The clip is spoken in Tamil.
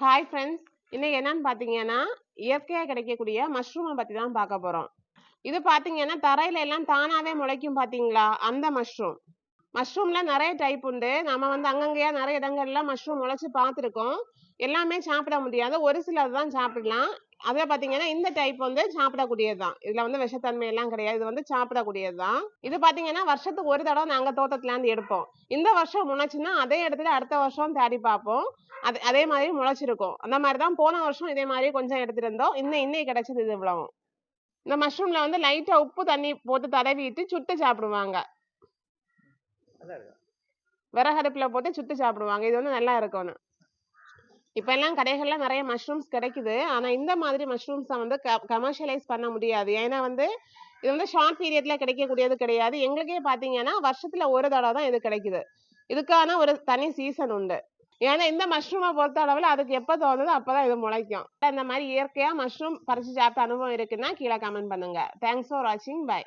ஹாய் ஃப்ரெண்ட்ஸ் இன்னைக்கு என்னன்னு பார்த்தீங்கன்னா இயற்கையாக கிடைக்கக்கூடிய மஷ்ரூமை பற்றி தான் பார்க்க போகிறோம் இது பார்த்தீங்கன்னா தரையில எல்லாம் தானாகவே முளைக்கும் பார்த்தீங்களா அந்த மஷ்ரூம் மஷ்ரூம்ல நிறைய டைப் உண்டு. நம்ம வந்து அங்கங்கேயா நிறைய இடங்கள்ல மஷ்ரூம் முளைச்சு பார்த்துருக்கோம். எல்லாமே சாப்பிட முடியாது. ஒரு சிலது தான் சாப்பிடலாம். அதில் பார்த்தீங்கன்னா இந்த டைப் வந்து சாப்பிடக்கூடியது தான் இதில் வந்து விஷத்தன்மை எல்லாம் கிடையாது. இது வந்து சாப்பிடக்கூடியது தான் இது பார்த்தீங்கன்னா வருஷத்துக்கு ஒரு தடவை நாங்கள் தோட்டத்துலேருந்து எடுப்போம். இந்த வருஷம் முளைச்சுன்னா அதே இடத்துல அடுத்த வருஷம் தேடி பார்ப்போம். அது அதே மாதிரி முளைச்சிருக்கும். அந்த மாதிரி தான் போன வருஷம் இதே மாதிரி கொஞ்சம் எடுத்துட்டு இருந்தோம். இன்னும் இன்னைக்கு கிடைச்சது இது இவ்வளவும். இந்த மஷ்ரூம்ல வந்து லைட்டா உப்பு தண்ணி போட்டு தடவிட்டு சுட்டு சாப்பிடுவாங்க. விறகடுப்புல போட்டு சுட்டு சாப்பிடுவாங்க. இது வந்து நல்லா இருக்கும்னு இப்ப எல்லாம் கடைகள்ல நிறைய மஷ்ரூம்ஸ் கிடைக்குது. ஆனா இந்த மாதிரி மஷ்ரூம்ஸை வந்து கமர்ஷியலைஸ் பண்ண முடியாது. ஏன்னா வந்து இது வந்து ஷார்ட் பீரியட்ல கிடைக்கக்கூடியது கிடையாது. எங்களுக்கே பாத்தீங்கன்னா வருஷத்துல ஒரு தடவை தான் இது கிடைக்குது. இதுக்கான ஒரு தனி சீசன் உண்டு. ஏன்னா இந்த மஷ்ரூமை பொறுத்த அளவில் அதுக்கு எப்போ தோணுதோ அப்பதான் இது முளைக்கும். இந்த மாதிரி இயற்கையா மஷ்ரூம் பறிச்சு சாப்பிட்ட அனுபவம் இருக்குன்னா கீழே கமெண்ட் பண்ணுங்க. தேங்க்ஸ் ஃபார் வாட்சிங் பை